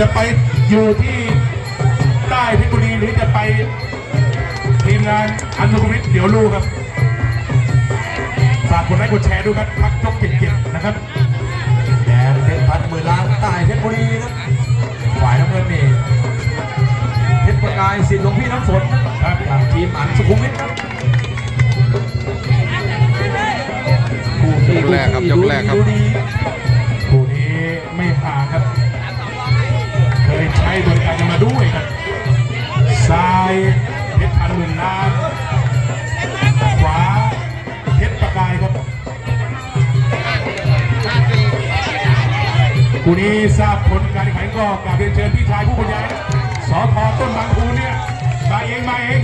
จะไปอยู่ที่ใต้เพชรบุรีหรือจะไปทีมงานอันสุขุมวิทเดี๋ยวรู้ครับฝากกดไลค์กดแชร์ด้วยครับพักยกเก็บๆนะครับแดงเพชรพันหมื่นล้านใต้เพชรบุรีครับฝ่ายน้ำเงินนี่เพชรประกายสิทธิ์หลวงพี่น้ำฝนครับจากทีมอันสุขุมวิทครับคู่ที่ยกแรกครับยกแรกครับดูดีคู่นี้ไม่ห่างครับ ด้วยครับซ้ายเพชรพันหมื่นล้านขวาเพชรประกายครับคู่นี้ทราบผลการแข่งขันก็กราบเรียนเชิญพี่ชายผู้บรรยายสอทอต้นบางคูเนี่ยมาเองมาเอง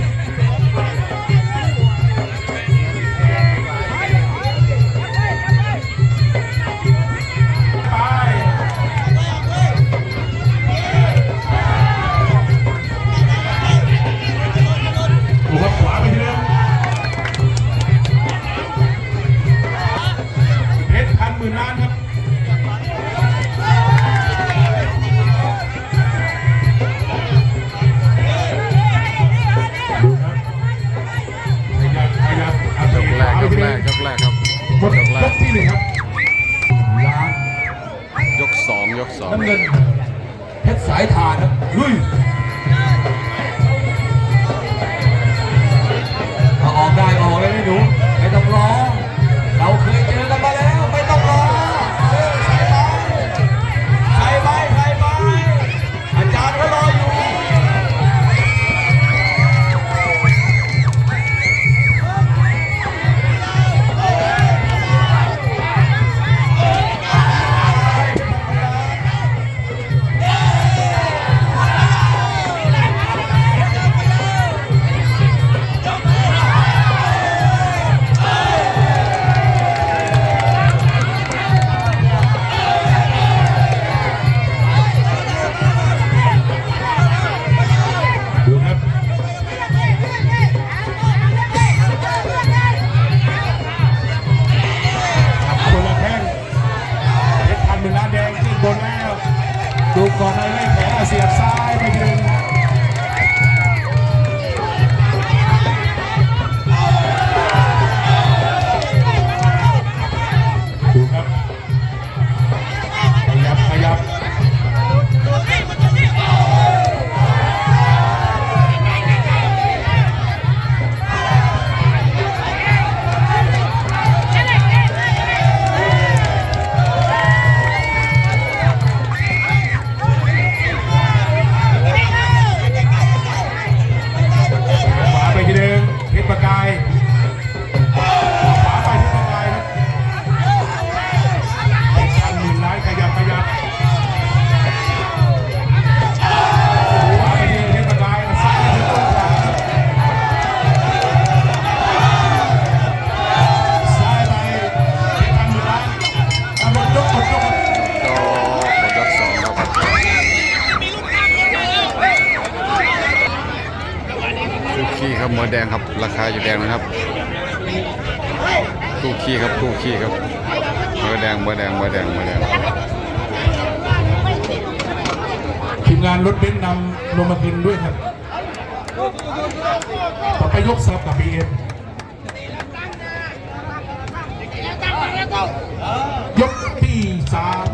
มงานรถเบนซ์นำลงมากินด้วยครับต่อไปยกเสิร์ฟกับบีเอ็มยกที่สาม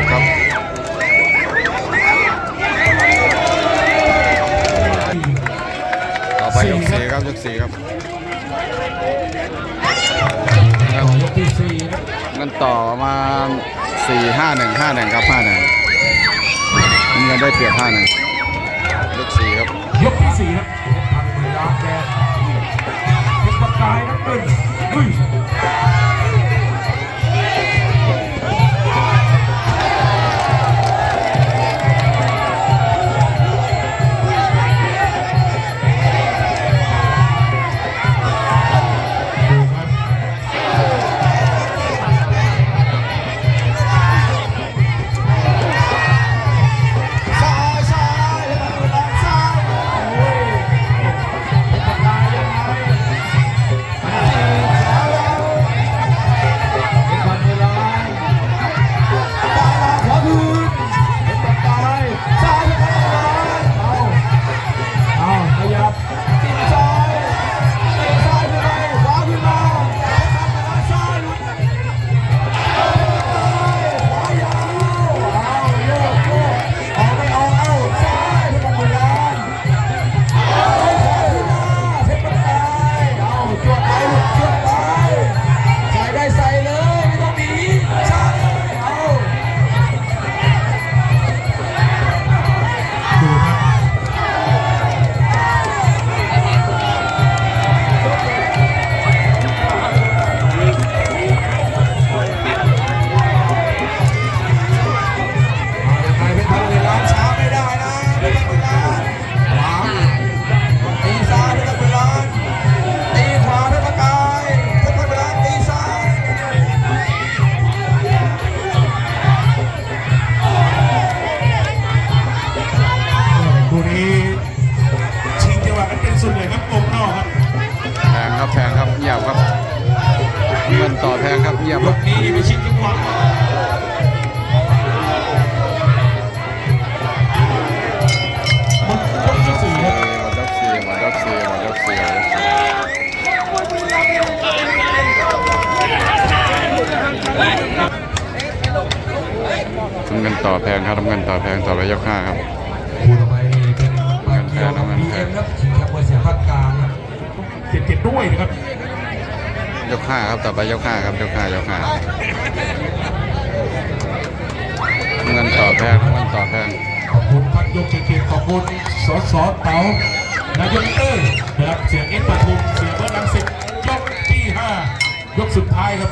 นครับต่อไปยกสี่ครับยกสี่ครับเงินต่อมาสี่ห้าหนึ่งห้าหนึ่งครับห้าหนึ่งเงินได้เปรียบห้าหนึ่งยกสี่ครับยกที่สี่ครับทางมือาแดเพชรประกายนัำเงิน ยี่ยมลูกนี้ไปชิดทุกวันทำเงินต่อแพงครับทำเงินต่อแพงต่อระยะค่าครับผู้ต่อไปเป็นมาเกียวบีเอ็มครับชิงแชมป์เอเชียภาคกลางครับเจ็บๆด้วยนะครับ ยกห้าครับต่อไปยกห้าครับยกห้ายกห้าเงินต่อแพงเงินต่อแพงขอบคุณพักยกเกียรติขอบคุณสสเต๋านายงเอ้ยนะครับเสียเอ็กปัทุมเสียเบอร์ดลังสิตยกที่ห้ายกสุดท้ายครับ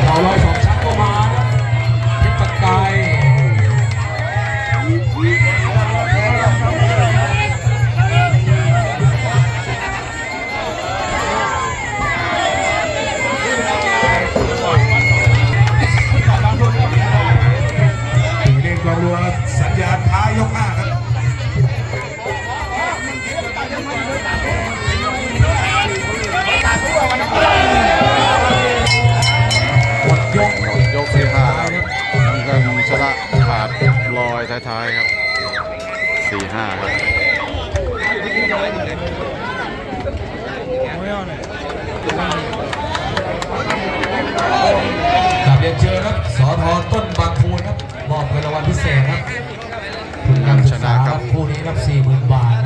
好了 ท้ายๆครับสี่ห้าครับกลับเรียนเชิญครับสอทอต้นบางพูนครับมอบเงินรางวัลพิเศษครับทุนการศึกษาครับผู้นี้รับ40,000บาทครับ